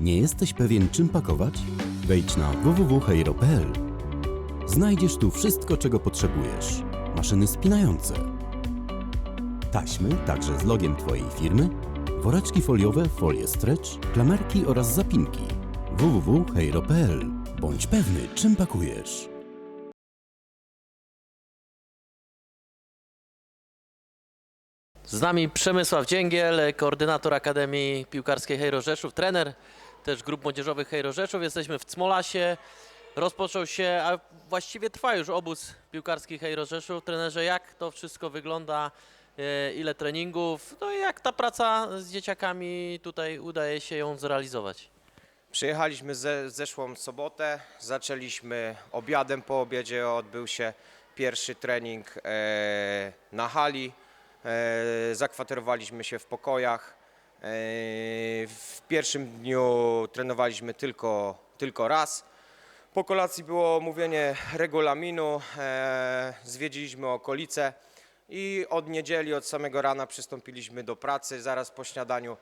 Nie jesteś pewien, czym pakować? Wejdź na www.heiro.pl. Znajdziesz tu wszystko, czego potrzebujesz. Maszyny spinające, taśmy, także z logiem Twojej firmy, woreczki foliowe, folie stretch, klamerki oraz zapinki. www.heiro.pl. Bądź pewny, czym pakujesz. Z nami Przemysław Dzięgiel, koordynator Akademii Piłkarskiej Hejro Rzeszów, trener też grup młodzieżowych Hejro Rzeszów. Jesteśmy w Cmolasie. Rozpoczął się, a właściwie trwa już obóz piłkarski Hejro Rzeszów. Trenerze, jak to wszystko wygląda? E, Ile treningów? No i jak ta praca z dzieciakami tutaj udaje się ją zrealizować? Przyjechaliśmy ze, zeszłą sobotę, zaczęliśmy obiadem, po obiedzie odbył się pierwszy trening e, na hali, e, zakwaterowaliśmy się w pokojach. E, w pierwszym dniu trenowaliśmy tylko, tylko raz. Po kolacji było omówienie regulaminu, e, zwiedziliśmy okolice i od niedzieli, od samego rana przystąpiliśmy do pracy. Zaraz po śniadaniu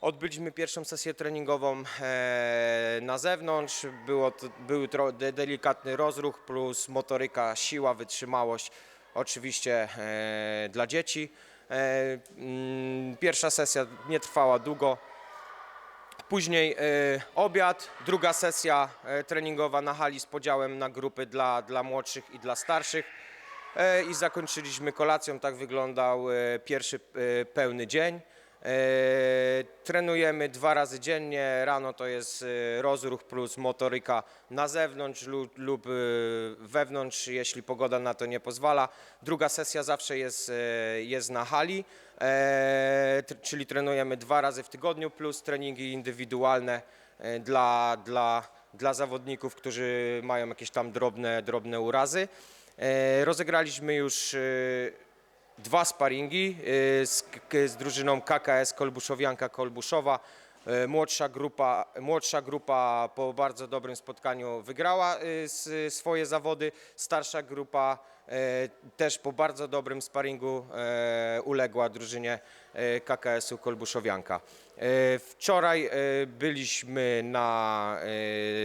odbyliśmy pierwszą sesję treningową e, na zewnątrz. Było to, był tro, de, delikatny rozruch plus motoryka, siła, wytrzymałość oczywiście e, dla dzieci. E, mm, pierwsza sesja nie trwała długo. Później e, obiad, druga sesja e, treningowa na hali z podziałem na grupy dla, dla młodszych i dla starszych. E, I zakończyliśmy kolacją. Tak wyglądał pierwszy pełny dzień. E, Trenujemy dwa razy dziennie. Rano to jest e, rozruch plus motoryka na zewnątrz lub, e, wewnątrz, jeśli pogoda na to nie pozwala. Druga sesja zawsze jest, jest na hali, czyli trenujemy dwa razy w tygodniu plus treningi indywidualne dla, dla, dla zawodników, którzy mają jakieś tam drobne, drobne urazy. Rozegraliśmy już dwa sparingi y, z, z drużyną KKS Kolbuszowianka Kolbuszowa. Y, Młodsza grupa, młodsza grupa po bardzo dobrym spotkaniu wygrała y, swoje zawody. Starsza grupa też po bardzo dobrym sparingu uległa drużynie KKS-u Kolbuszowianka. Wczoraj byliśmy na,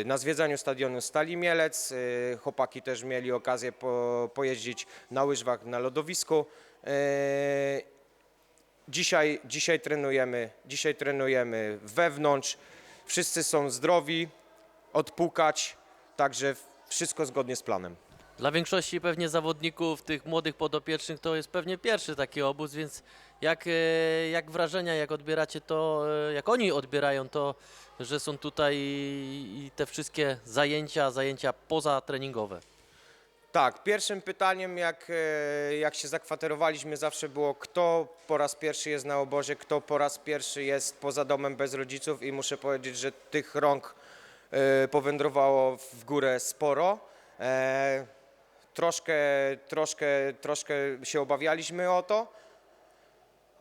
na zwiedzaniu stadionu Stali Mielec. Chłopaki też mieli okazję po, pojeździć na łyżwach na lodowisku. Eee, Dzisiaj, dzisiaj, trenujemy, dzisiaj trenujemy wewnątrz. Wszyscy są zdrowi, odpukać, także wszystko zgodnie z planem. Dla większości pewnie zawodników, tych młodych podopiecznych, to jest pewnie pierwszy taki obóz, więc jak, e, jak wrażenia, jak odbieracie to, e, jak oni odbierają to, że są tutaj i te wszystkie zajęcia, zajęcia pozatreningowe? Tak, pierwszym pytaniem, jak, e, jak się zakwaterowaliśmy, zawsze było, kto po raz pierwszy jest na obozie, kto po raz pierwszy jest poza domem bez rodziców i muszę powiedzieć, że tych rąk e, powędrowało w górę sporo. E, Troszkę, troszkę, troszkę się obawialiśmy o to,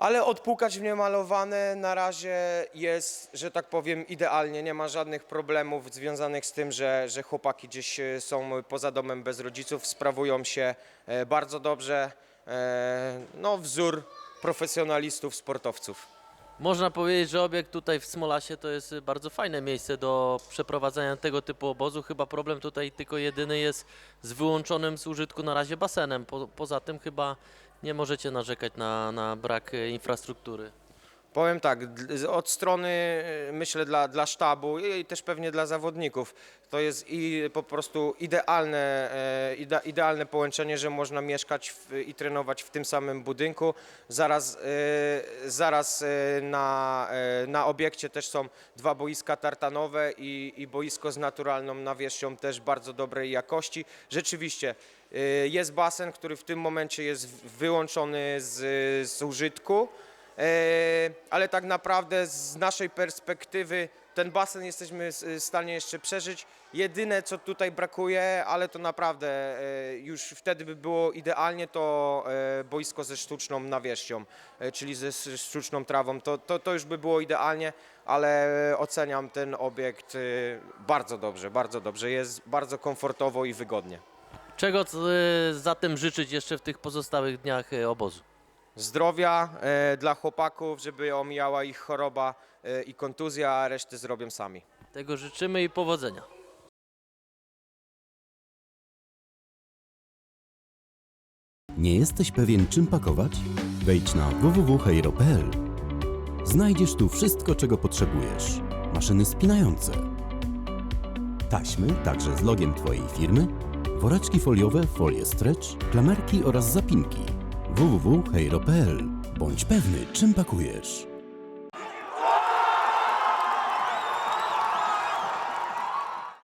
ale odpukać w niemalowane na razie jest, że tak powiem, idealnie. Nie ma żadnych problemów związanych z tym, że, że chłopaki gdzieś e, są poza domem bez rodziców, sprawują się e, bardzo dobrze. E, No, wzór profesjonalistów, sportowców. Można powiedzieć, że obiekt tutaj w Smolasie to jest bardzo fajne miejsce do przeprowadzenia tego typu obozu. Chyba problem tutaj tylko jedyny jest z wyłączonym z użytku na razie basenem. Po, poza tym chyba nie możecie narzekać na, na brak e, infrastruktury. Powiem tak, od strony e, myślę dla, dla sztabu i też pewnie dla zawodników, to jest i po prostu idealne, e, ide, idealne połączenie, że można mieszkać w, i trenować w tym samym budynku. Zaraz, e, zaraz e, na, na obiekcie też są dwa boiska tartanowe i, i boisko z naturalną nawierzchnią też bardzo dobrej jakości. Rzeczywiście jest basen, który w tym momencie jest wyłączony z, z użytku. E, ale tak naprawdę z naszej perspektywy ten basen jesteśmy s- w stanie jeszcze przeżyć. Jedyne co tutaj brakuje, ale to naprawdę e, już wtedy by było idealnie, to e, boisko ze sztuczną nawierzchnią, czyli ze sztuczną trawą. To, to, to już by było idealnie, ale oceniam ten obiekt bardzo dobrze, bardzo dobrze. Jest bardzo komfortowo i wygodnie. Czego zatem życzyć jeszcze w tych pozostałych dniach obozu? Zdrowia e, dla chłopaków, żeby omijała ich choroba e, i kontuzja, a resztę zrobią sami. Tego życzymy i powodzenia. Nie jesteś pewien czym pakować? Wejdź na www.heiro.pl. Znajdziesz tu wszystko czego potrzebujesz. Maszyny spinające, taśmy, także z logiem Twojej firmy, woreczki foliowe, folie stretch, klamerki oraz zapinki. www.heiro.pl. Bądź pewny czym pakujesz.